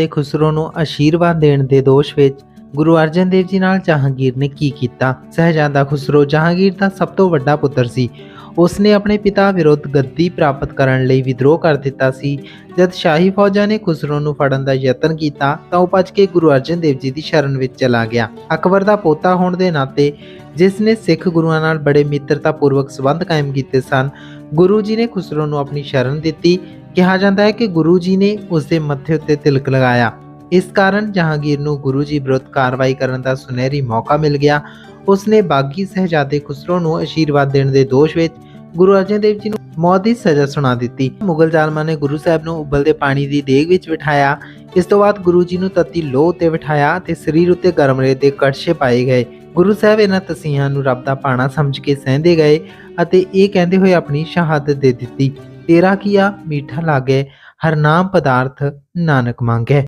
ਤੇ ਖੁਸਰੋ ਨੂੰ ਆਸ਼ੀਰਵਾਦ ਦੇਣ ਦੇ ਦੋਸ਼ ਵਿੱਚ ਗੁਰੂ ਅਰਜਨ ਦੇਵ ਜੀ ਨਾਲ ਜਹਾਂਗੀਰ ਨੇ ਕੀ ਕੀਤਾ? ਸਹਿਜਾਦਾ ਖੁਸਰੋ, ਜਹਾਂਗੀਰ ਦਾ ਸਭ ਤੋਂ ਵੱਡਾ ਪੁੱਤਰ ਸੀ। ਉਸਨੇ ਆਪਣੇ ਪਿਤਾ ਵਿਰੁੱਧ ਗੱਦੀ ਪ੍ਰਾਪਤ ਕਰਨ ਲਈ ਵਿਦਰੋਹ ਕਰ ਦਿੱਤਾ ਸੀ। ਜਦ ਸ਼ਾਹੀ ਫੌਜਾਂ ਨੇ ਖੁਸਰੋ ਨੂੰ ਫੜਨ ਦਾ ਯਤਨ ਕੀਤਾ, ਤਾਂ ਉਹ ਭੱਜ ਕੇ ਗੁਰੂ ਅਰਜਨ ਦੇਵ ਜੀ ਦੀ ਸ਼ਰਨ ਵਿੱਚ ਚਲਾ ਗਿਆ। ਅਕਬਰ ਦਾ ਪੋਤਾ ਹੋਣ ਦੇ ਨਾਤੇ, ਜਿਸ ਨੇ ਸਿੱਖ ਗੁਰੂਆਂ ਨਾਲ ਬੜੇ ਮਿੱਤਰਤਾਪੂਰਵਕ ਸੰਬੰਧ ਕਾਇਮ ਕੀਤੇ ਸਨ, ਗੁਰੂ ਜੀ ਨੇ ਖੁਸਰੋ ਨੂੰ ਆਪਣੀ ਸ਼ਰਨ ਦਿੱਤੀ। ਕਿਹਾ ਜਾਂਦਾ ਹੈ ਕਿ ਗੁਰੂ ਜੀ ਨੇ ਉਸ ਦੇ ਮੱਥੇ ਉੱਤੇ ਤਿਲਕ ਲਗਾਇਆ। ਇਸ ਕਾਰਨ ਜਹਾਂਗੀਰ ਨੂੰ ਗੁਰੂ ਜੀ ਵਿਰੁੱਧ ਕਾਰਵਾਈ ਕਰਨ ਦਾ ਸੁਨਹਿਰੀ ਮੌਕਾ ਮਿਲ ਗਿਆ। ਉਸਨੇ ਬਾਗੀ ਸਹਿਜਾਦੇ ਖੁਸਰੋ ਨੂੰ ਆਸ਼ੀਰਵਾਦ ਦੇਣ ਦੇ ਦੋਸ਼ ਵਿੱਚ ਗੁਰੂ ਅਰਜਨ ਦੇਵ ਜੀ ਨੂੰ ਮੌਤ ਦੀ ਸਜ਼ਾ ਸੁਣਾ ਦਿੱਤੀ। ਮੁਗਲ ਜ਼ਾਲਮਾਂ ਨੇ ਗੁਰੂ ਸਾਹਿਬ ਨੂੰ ਉਬਲਦੇ ਪਾਣੀ ਦੀ ਦੇਗ ਵਿੱਚ ਬਿਠਾਇਆ। ਇਸ ਤੋਂ ਬਾਅਦ ਗੁਰੂ ਜੀ ਨੂੰ ਤੱਤੀ ਲੋਹ ਉੱਤੇ ਬਿਠਾਇਆ ਤੇ ਸਰੀਰ ਉੱਤੇ ਗਰਮ ਰੇਤ ਦੇ ਕੜਛੇ ਪਾਏ ਗਏ। ਗੁਰੂ ਸਾਹਿਬ ਇਹਨਾਂ ਤਸੀਹਾਂ ਨੂੰ ਰੱਬ ਦਾ ਪਾਣਾ ਸਮਝ ਕੇ ਸਹਿੰਦੇ ਗਏ ਅਤੇ ਇਹ ਕਹਿੰਦੇ ਹੋਏ ਆਪਣੀ ਸ਼ਹਾਦਤ ਦੇ ਦਿੱਤੀ। ਤੇਰਾ ਕੀਆ ਮੀਠਾ ਲਾਗੇ। ਹਰ ਨਾਮ ਪਦਾਰਥ ਨਾਨਕ ਮੰਗੈ।